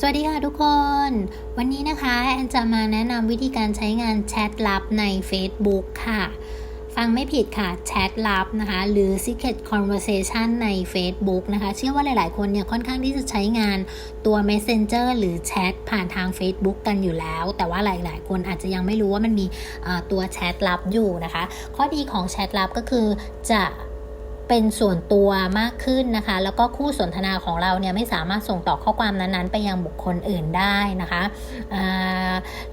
สวัสดีค่ะทุกคน วันนี้นะคะแอนจะมาแนะนำวิธีการใช้งานแชทลับใน Facebook ค่ะ ฟังไม่ผิดค่ะแชทลับนะคะ หรือ Secret Conversation ใน Facebook นะคะ เชื่อว่าหลาย ๆ คนเนี่ยค่อนข้างที่จะใช้งานตัว Messenger หรือแชทผ่านทาง Facebook กันอยู่แล้ว แต่ว่าหลาย ๆ คนอาจจะยังไม่รู้ว่ามันมีตัวแชทลับอยู่นะคะ ข้อดีของแชทลับก็คือจะ เป็นส่วนตัวมากขึ้นนะคะ แล้วก็คู่สนทนาของเราเนี่ยไม่สามารถส่งต่อข้อความนั้นๆ ไปยังบุคคลอื่นได้นะคะ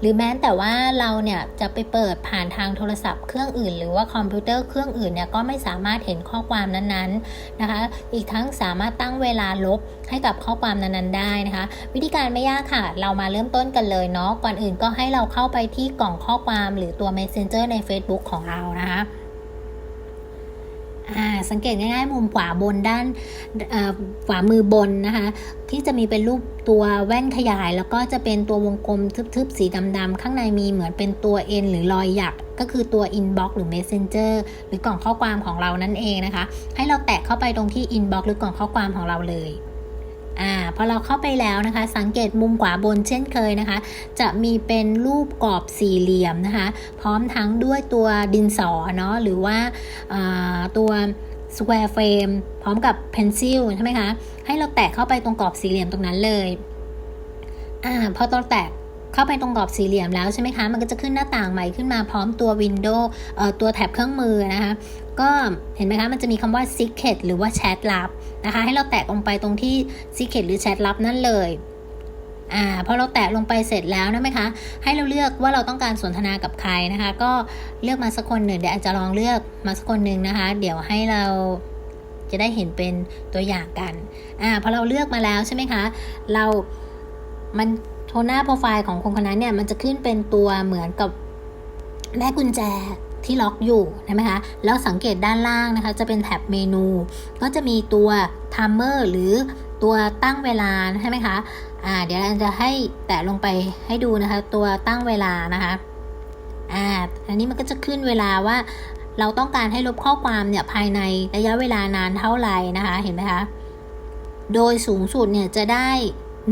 หรือแม้แต่ว่าเราเนี่ยจะไปเปิดผ่านทางโทรศัพท์เครื่องอื่น หรือว่าคอมพิวเตอร์เครื่องอื่นเนี่ยก็ไม่สามารถเห็นข้อความนั้นๆนะคะ อีกทั้งสามารถตั้งเวลาลบให้กับข้อความนั้นๆได้นะคะ วิธีการไม่ยากค่ะ เรามาเริ่มต้นกันเลยเนาะก่อนอื่นก็ให้เราเข้าไปที่กล่องข้อความหรือตัว Messenger ใน Facebook ของเรานะคะ อ่าสังเกตง่ายๆมุมขวาบนด้านอ่อขวามือบนนะคะที่จะมีเป็นรูปตัวแว่นขยาย แล้วก็จะเป็นตัววงกลมทึบๆ สีดำๆ ข้างในมีเหมือนเป็นตัว N หรือรอยหยักก็คือตัว inbox หรือ messenger หรือกล่องข้อความของเรานั่นเองนะคะ ให้เราแตะเข้าไปตรงที่ inbox หรือกล่องข้อความของเราเลย อ่าพอเราเข้าไปแล้วนะคะ สังเกตมุมขวาบนเช่นเคยนะคะ จะมีเป็นรูปกรอบสี่เหลี่ยมนะคะ พร้อมทั้งด้วยตัวดินสอเนาะหรือว่าตัว square frame พร้อมกับ pencil ใช่ไหมคะ ให้เราแตะเข้าไปตรงกรอบสี่เหลี่ยมตรงนั้นเลยอ่าพอเราแตะ เข้าไปตรงกรอบสี่เหลี่ยมแล้วใช่ไหมคะ มันก็จะขึ้นหน้าต่างใหม่ขึ้นมาพร้อมตัว window เอ่อตัวแท็บเครื่องมือนะคะ ก็เห็นไหมคะ มันจะมีคำว่า secret หรือว่าแชทลับนะคะ ให้เราแตะลงไปตรงที่ secret หรือแชทลับนั่นเลยอ่าพอเราแตะลงไปเสร็จแล้วนะไหมคะ ให้เราเลือกว่าเราต้องการสนทนากับใครนะคะ ก็เลือกมาสักคนหนึ่งเดี๋ยวอาจจะลองเลือกมาสักคนหนึ่งนะคะ เดี๋ยวให้เราจะได้เห็นเป็นตัวอย่างกันอ่าพอเราเลือกมาแล้วใช่ไหมคะ เรา มัน โทนหน้าโปรไฟล์ของคนคนนั้นเนี่ยมันจะขึ้นเป็นตัวเหมือนกับแม่กุญแจที่ล็อกอยู่ใช่ไหมคะแล้วสังเกตด้านล่างนะคะ จะเป็นแท็บเมนู ก็จะมีตัวไทม์เมอร์หรือตัวตั้งเวลาใช่ไหมคะอ่าเดี๋ยวเราจะให้แตะลงไปให้ดูนะคะ ตัวตั้งเวลานะคะอ่าอันนี้มันก็จะขึ้นเวลาว่าเราต้องการให้ลบข้อความเนี่ยภายในระยะเวลานานเท่าไหร่นะคะ เห็นไหมคะ โดยสูงสุดเนี่ยจะได้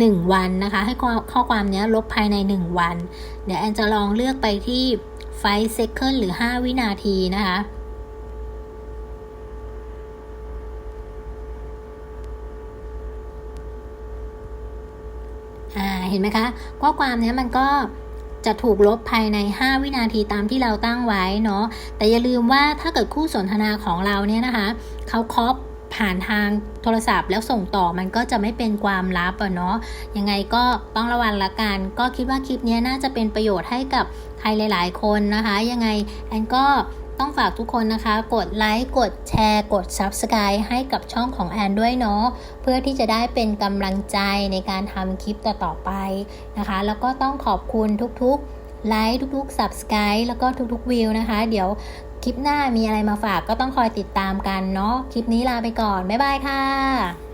1 วันนะคะ ให้ข้อความนี้ลบภายใน 1 วัน เดี๋ยวแอนจะลองเลือกไปที่5 second หรือ 5 วินาทีนะคะเห็นไหมคะข้อความนี้มันก็จะถูกลบภายใน 5 วินาทีตามที่เราตั้งไว้เนาะแต่อย่าลืมว่าถ้าเกิดคู่สนทนาของเราเนี่ยนะคะเขาคอป ผ่านทางโทรศัพท์ แล้วส่งต่อมันก็จะไม่เป็นความลับอะเนาะยังไงก็ต้องระวังละกันก็คิดว่าคลิปนี้น่าจะเป็นประโยชน์ให้กับใครหลาย ๆ คนนะคะ ยังไงแอนก็ต้องฝากทุกคนนะคะ กดไลค์ กดแชร์ กด Subscribe ให้กับช่องของแอนด้วยเนาะ เพื่อที่จะได้เป็นกำลังใจในการทำคลิปต่อๆไปนะคะ แล้วก็ต้องขอบคุณทุกๆไลค์ทุกๆ Subscribe แล้วก็ทุกๆวิวนะคะ เดี๋ยว คลิปหน้ามีอะไรมาฝากก็ต้องคอยติดตามกันเนาะคลิปนี้ลาไปก่อน บ๊ายบายค่ะ